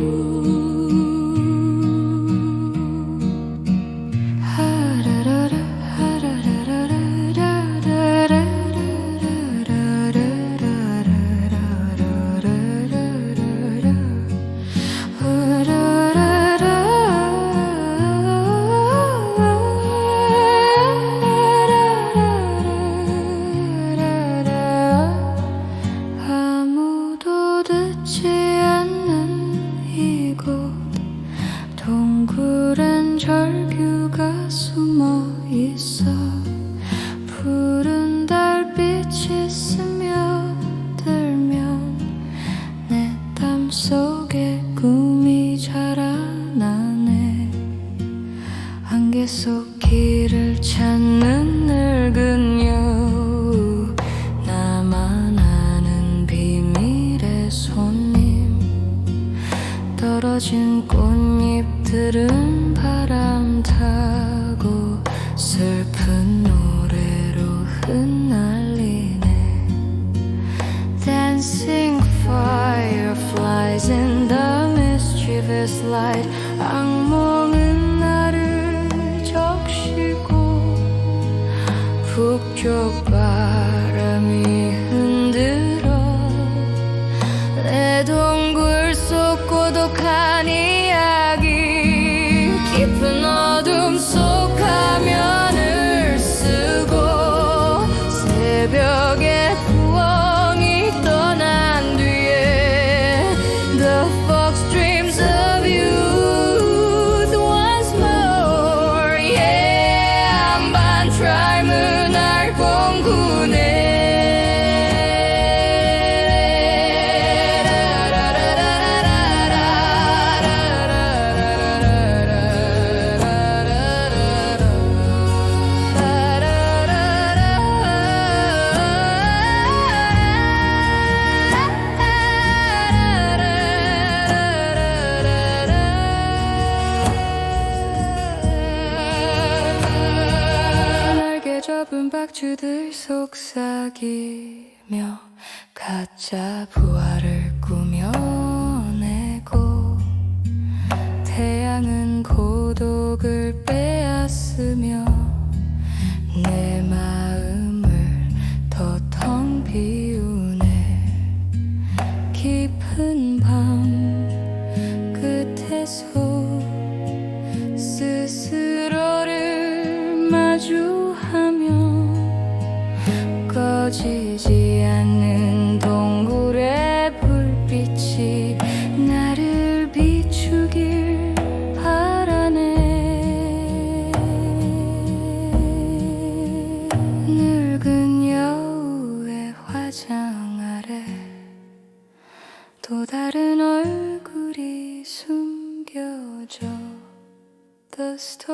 Ooh. 동굴엔 절규가 숨어 있어. 푸른 달빛이 스며들면 내 땀 속에 꿈이 자라나네. 안개 속 길을 찾는 떨어진 꽃잎들은 바람 타고 슬픈 노래로 흩날리네 Dancing fireflies in the mischievous light 악몽은 나를 적시고 북쪽 바람이 속 고독한 은 박쥐들 속삭이며 가짜 부활을 꾸며내고 태양은 고독을 빼앗으며 내 마음을 더 텅 비우네. 깊은 밤 끝에서 꺼지지 않는 동굴의 불빛이 나를 비추길 바라네. 늙은 여우의 화장 아래 또 다른 얼굴이 숨겨져 The story